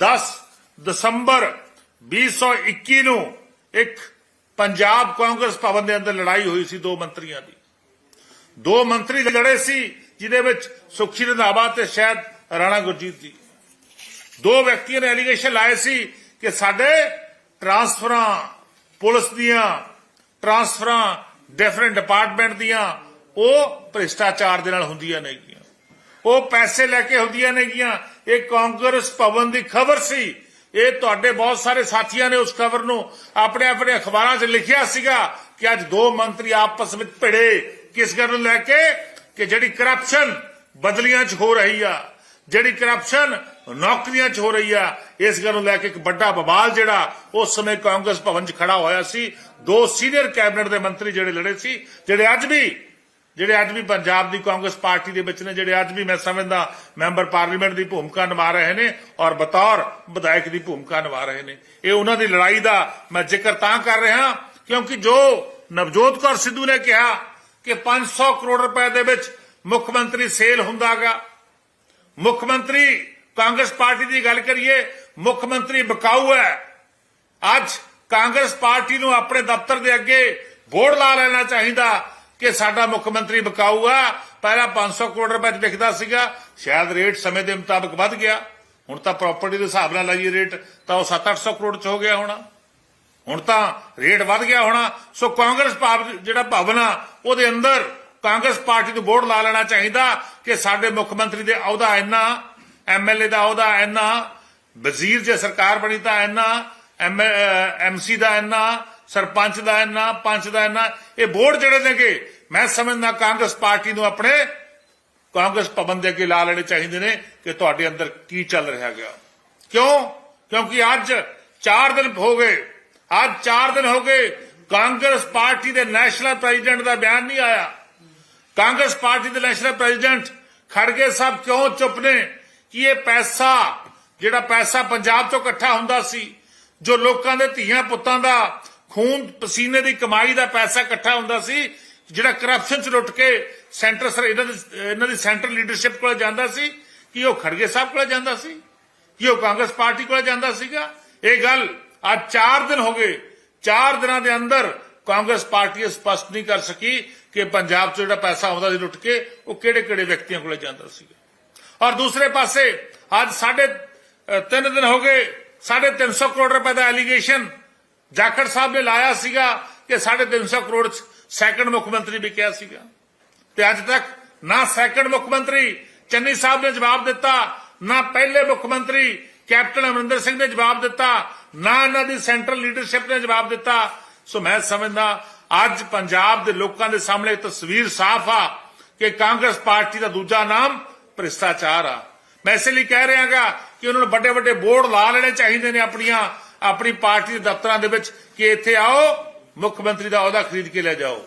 10 ਦਸੰਬਰ 2021 ਨੂੰ ਇੱਕ ਪੰਜਾਬ ਕਾਂਗਰਸ ਭਵਨ ਦੇ ਅੰਦਰ ਲੜਾਈ ਹੋਈ ਸੀ ਦੋ ਮੰਤਰੀਆਂ ਦੀ। ਦੋ ਮੰਤਰੀ ਲੜੇ ਸੀ, ਜਿਹਦੇ ਵਿੱਚ ਸੁਖੀ ਰੰਧਾਵਾ ਤੇ ਸ਼ਾਇਦ ਰਾਣਾ ਗੁਰਜੀਤ ਜੀ। ਦੋ ਵਿਅਕਤੀਆਂ ਨੇ ਐਲੀਗੇਸ਼ਨ ਲਾਏ ਸੀ ਕਿ ਸਾਡੇ ਟਰਾਂਸਫਰਾਂ, ਪੁਲਿਸ ਦੀਆਂ ਟਰਾਂਸਫਰਾਂ ਡਿਫਰੈਂਟ ਡਿਪਾਰਟਮੈਂਟ ਦੀਆਂ, ਉਹ ਭ੍ਰਿਸ਼ਟਾਚਾਰ ਦੇ ਨਾਲ ਹੁੰਦੀਆਂ ਨੇਗੀਆਂ। ਉਹ ਪੈਸੇ ਲੈ ਕੇ ਹੁੰਦੀਆਂ ਨੇਗੀਆਂ। ਇਹ ਕਾਂਗਰਸ ਭਵਨ ਦੀ ਖਬਰ ਸੀ। ਇਹ ਤੁਹਾਡੇ ਬਹੁਤ ਸਾਰੇ ਸਾਥੀਆਂ ਨੇ ਉਸ ਖਬਰ ਨੂੰ ਆਪਣੇ ਆਪਣੇ ਅਖਬਾਰਾਂ 'ਚ ਲਿਖਿਆ ਸੀਗਾ ਕਿ ਅੱਜ ਦੋ ਮੰਤਰੀ ਆਪਸ ਵਿੱਚ ਭਿੜੇ। ਕਿਸ ਗੱਲ ਨੂੰ ਲੈ ਕੇ? ਕਿ ਜਿਹੜੀ ਕਰਪਸ਼ਨ ਬਦਲੀਆਂ 'ਚ ਹੋ ਰਹੀ ਆ, ਜਿਹੜੀ ਕਰਪਸ਼ਨ ਨੌਕਰੀਆਂ 'ਚ ਹੋ ਰਹੀ ਆ, ਇਸ ਗੱਲ ਨੂੰ ਲੈ ਕੇ ਇੱਕ ਵੱਡਾ ਬਵਾਲ ਜਿਹੜਾ ਉਸ ਸਮੇਂ ਕਾਂਗਰਸ ਭਵਨ 'ਚ ਖੜਾ ਹੋਇਆ ਸੀ। ਦੋ ਸੀਨੀਅਰ ਕੈਬਨਿਟ ਦੇ ਮੰਤਰੀ ਜਿਹੜੇ ਲੜੇ ਸੀ, ਜਿਹੜੇ ਅੱਜ ਵੀ ਜਿਹੜੇ ਅੱਜ ਵੀ ਪੰਜਾਬ ਦੀ ਕਾਂਗਰਸ ਪਾਰਟੀ ਦੇ ਵਿੱਚ ਨੇ, ਜਿਹੜੇ ਅੱਜ ਵੀ ਮੈਂ ਸਮਝਦਾ ਮੈਂਬਰ ਪਾਰਲੀਮੈਂਟ ਦੀ ਭੂਮਿਕਾ ਨਿਭਾ ਰਹੇ ਨੇ ਔਰ ਬਤੌਰ ਵਿਧਾਇਕ ਦੀ ਭੂਮਿਕਾ ਨਿਭਾ ਰਹੇ ਨੇ। ਇਹ ਉਹਨਾਂ ਦੀ ਲੜਾਈ ਦਾ ਮੈਂ ਜ਼ਿਕਰ ਤਾਂ ਕਰ ਰਿਹਾ ਕਿਉਂਕਿ ਜੋ ਨਵਜੋਤ ਕੌਰ ਸਿੱਧੂ ਨੇ ਕਿਹਾ ਕਿ 500 ਕਰੋੜ ਰੁਪਏ ਦੇ ਵਿੱਚ ਮੁੱਖ ਮੰਤਰੀ ਸੇਲ ਹੁੰਦਾਗਾ। ਮੁੱਖ ਮੰਤਰੀ ਕਾਂਗਰਸ ਪਾਰਟੀ ਦੀ ਗੱਲ ਕਰੀਏ, ਮੁੱਖ ਮੰਤਰੀ ਬਕਾਊ ਹੈ। ਅੱਜ ਕਾਂਗਰਸ ਪਾਰਟੀ ਨੂੰ ਆਪਣੇ ਦਫ਼ਤਰ ਦੇ ਅੱਗੇ ਬੋਰਡ ਲਾ ਲੈਣਾ ਚਾਹੀਦਾ। ਕਿ ਸਾਡਾ ਮੁੱਖ ਮੰਤਰੀ ਬਕਾਊ ਆ ਪਹਿਲਾਂ 500 ਕਰੋੜ ਰੁਪਏ ਚ ਵਿਕਦਾ ਸੀਗਾ। ਸ਼ਾਇਦ ਰੇਟ ਸਮੇਂ ਦੇ ਮੁਤਾਬਕ ਵੱਧ ਗਿਆ। ਹੁਣ ਤਾਂ ਪ੍ਰਾਪਰਟੀ ਦੇ ਹਿਸਾਬ ਨਾਲ ਲਾਈਏ ਰੇਟ ਤਾਂ ਉਹ 7-800 ਕਰੋੜ ਚ ਹੋ ਗਿਆ ਹੋਣਾ। ਹੁਣ ਤਾਂ ਰੇਟ ਵੱਧ ਗਿਆ ਹੋਣਾ। ਸੋ ਕਾਂਗਰਸ ਭਵ- ਜਿਹੜਾ ਭਵਨ ਆ ਉਹਦੇ ਅੰਦਰ ਕਾਂਗਰਸ ਪਾਰਟੀ ਨੂੰ ਬੋਰਡ ਲਾ ਲੈਣਾ ਚਾਹੀਦਾ ਕਿ ਸਾਡੇ ਮੁੱਖ ਮੰਤਰੀ ਦੇ ਅਹੁਦਾ ਇੰਨਾ ਐਮਐਲਏ ਦਾ ਅਹੁਦਾ ਇੰਨਾ, ਵਜ਼ੀਰ ਜੇ ਸਰਕਾਰ ਬਣੀ ਤਾਂ ਇੰਨਾ ਐਮਸੀ ਦਾ ਇੰਨਾ ਸਰਪੰਚ ਦਾ ਇੰਨਾ, ਪੰਚ ਦਾ ਇੰਨਾ, ਇਹ ਬੋਰਡ ਜਿਹੜੇ ਨੇਗੇ ਮੈਂ ਸਮਝਦਾ ਕਾਂਗਰਸ ਪਾਰਟੀ ਨੂੰ ਆਪਣੇ, ਕਾਂਗਰਸ ਭਵਨ ਦੇ ਅੱਗੇ ਲਾ ਲੈਣੇ ਚਾਹੀਦੇ ਨੇ ਕਿ ਤੁਹਾਡੇ ਅੰਦਰ ਕੀ ਚੱਲ ਰਿਹਾ ਗਿਆ ਕਿਉਂ? ਕਿਉਂਕਿ ਅੱਜ 4 ਦਿਨ ਹੋ ਗਏ, ਅੱਜ 4 ਦਿਨ ਹੋ ਗਏ, ਕਾਂਗਰਸ ਪਾਰਟੀ ਦੇ ਨੈਸ਼ਨਲ ਪ੍ਰੈਜ਼ੀਡੈਂਟ ਦਾ ਬਿਆਨ ਨਹੀਂ ਆਇਆ। ਕਾਂਗਰਸ ਪਾਰਟੀ ਦੇ ਨੈਸ਼ਨਲ ਪ੍ਰੈਜ਼ੀਡੈਂਟ ਖੜਗੇ ਸਾਹਿਬ ਕਿਉਂ ਚੁੱਪ ਨੇ? ਕਿ ਇਹ ਪੈਸਾ, ਜਿਹੜਾ ਪੈਸਾ ਪੰਜਾਬ ਤੋਂ ਇਕੱਠਾ ਹੁੰਦਾ ਸੀ, ਜੋ ਲੋਕਾਂ ਦੇ ਧੀਆਂ ਪੁੱਤਾਂ ਦਾ ਖੂਨ ਪਸੀਨੇ ਦੀ ਕਮਾਈ ਦਾ ਪੈਸਾ ਇਕੱਠਾ ਹੁੰਦਾ ਸੀ ਜਿਹੜਾ ਕਰਪਸ਼ਨ ਚ ਲੁੱਟ ਕੇ ਸੈਂਟਰ ਸਰ ਇਹਨਾਂ ਦੀ ਇਹਨਾਂ ਦੀ ਸੈਂਟਰਲ ਲੀਡਰਸ਼ਿਪ ਕੋਲ ਜਾਂਦਾ ਸੀ ਕਿ ਉਹ ਖੜਗੇ ਸਾਹਿਬ ਕੋਲ ਜਾਂਦਾ ਸੀ? ਕਿ ਉਹ ਕਾਂਗਰਸ ਪਾਰਟੀ ਕੋਲ ਜਾਂਦਾ ਸੀਗਾ? ਇਹ ਗੱਲ ਅੱਜ 4 ਦਿਨ ਹੋ ਗਏ 4 ਦਿਨਾਂ ਦੇ ਅੰਦਰ ਕਾਂਗਰਸ ਪਾਰਟੀ ਇਹ ਸਪਸ਼ਟ ਨਹੀਂ ਕਰ ਸਕੀ ਕਿ ਪੰਜਾਬ 'ਚ ਜਿਹੜਾ ਪੈਸਾ ਆਉਂਦਾ ਸੀ ਲੁੱਟ ਕੇ ਉਹ ਕਿਹੜੇ ਕਿਹੜੇ ਵਿਅਕਤੀਆਂ ਕੋਲ ਜਾਂਦਾ ਸੀਗਾ। ਔਰ ਦੂਸਰੇ ਪਾਸੇ ਅੱਜ ਸਾਢੇ ਅ, ਤਿੰਨ ਦਿਨ ਹੋ ਗਏ ਸਾਢੇ 300 ਕਰੋੜ ਰੁਪਏ ਦਾ ਐਲੀਗੇਸ਼ਨ ਜਾਖੜ ਸਾਹਿਬ ਨੇ ਲਾਇਆ ਸੀਗਾ ਕਿ ਸਾਢੇ 300 ਕਰੋੜ ਚ ਸੈਕੰਡ ਮੁੱਖ ਮੰਤਰੀ ਵੀ ਕਿਹਾ ਸੀਗਾ। ਤੇ ਅੱਜ ਤੱਕ ਨਾ ਸੈਕੰਡ ਮੁੱਖ ਮੰਤਰੀ ਚੰਨੀ ਸਾਹਿਬ ਨੇ ਜਵਾਬ ਦਿੱਤਾ, ਨਾ ਪਹਿਲੇ ਮੁੱਖ ਮੰਤਰੀ ਕੈਪਟਨ ਅਮਰਿੰਦਰ ਸਿੰਘ ਨੇ ਜਵਾਬ ਦਿੱਤਾ, ਨਾ ਇਹਨਾਂ ਦੀ ਸੈਂਟਰਲ ਲੀਡਰਸ਼ਿਪ ਨੇ ਜਵਾਬ ਦਿੱਤਾ। ਸੋ ਮੈਂ ਸਮਝਦਾ, ਅੱਜ ਪੰਜਾਬ ਦੇ ਲੋਕਾਂ ਦੇ ਸਾਹਮਣੇ ਤਸਵੀਰ ਸਾਫ਼ ਆ ਕਿ ਕਾਂਗਰਸ ਪਾਰਟੀ ਦਾ ਦੂਜਾ ਨਾਮ ਭ੍ਰਿਸ਼ਟਾਚਾਰ ਆ। ਮੈਂ ਇਸੇ ਲਈ ਕਹਿ ਰਿਹਾਗਾ ਕਿ ਉਹਨਾਂ ਨੂੰ ਵੱਡੇ ਵੱਡੇ ਬੋਰਡ ਲਾ ਲੈਣੇ ਚਾਹੀਦੇ ਨੇ ਆਪਣੀਆਂ ਆਪਣੀ ਪਾਰਟੀ ਦੇ ਦਫ਼ਤਰਾਂ ਦੇ ਵਿੱਚ ਕਿ ਇੱਥੇ ਆਓ, ਮੁੱਖ ਮੰਤਰੀ ਦਾ ਅਹੁਦਾ ਖਰੀਦ ਕੇ ਲੈ ਜਾਓ।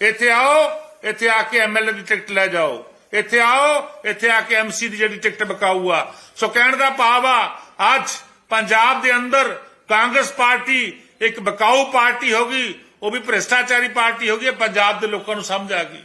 ਇੱਥੇ ਆਓ, ਇੱਥੇ ਆ ਕੇ ਐਮਐਲਏ ਦੀ ਟਿਕਟ ਲੈ ਜਾਓ। ਇੱਥੇ ਆਓ, ਇੱਥੇ ਆ ਕੇ ਐਮਸੀ ਦੀ ਜਿਹੜੀ ਟਿਕਟ ਬਕਾਊ ਆ। ਸੋ ਕਹਿਣ ਦਾ ਭਾਵ ਆ, ਅੱਜ ਪੰਜਾਬ ਦੇ ਅੰਦਰ ਕਾਂਗਰਸ ਪਾਰਟੀ ਇੱਕ ਬਕਾਊ ਪਾਰਟੀ ਹੋ ਗਈ, ਉਹ ਵੀ ਭ੍ਰਿਸ਼ਟਾਚਾਰੀ ਪਾਰਟੀ ਹੋ ਗਈ ਪੰਜਾਬ ਦੇ ਲੋਕਾਂ ਨੂੰ ਸਮਝ ਆ ਗਈ।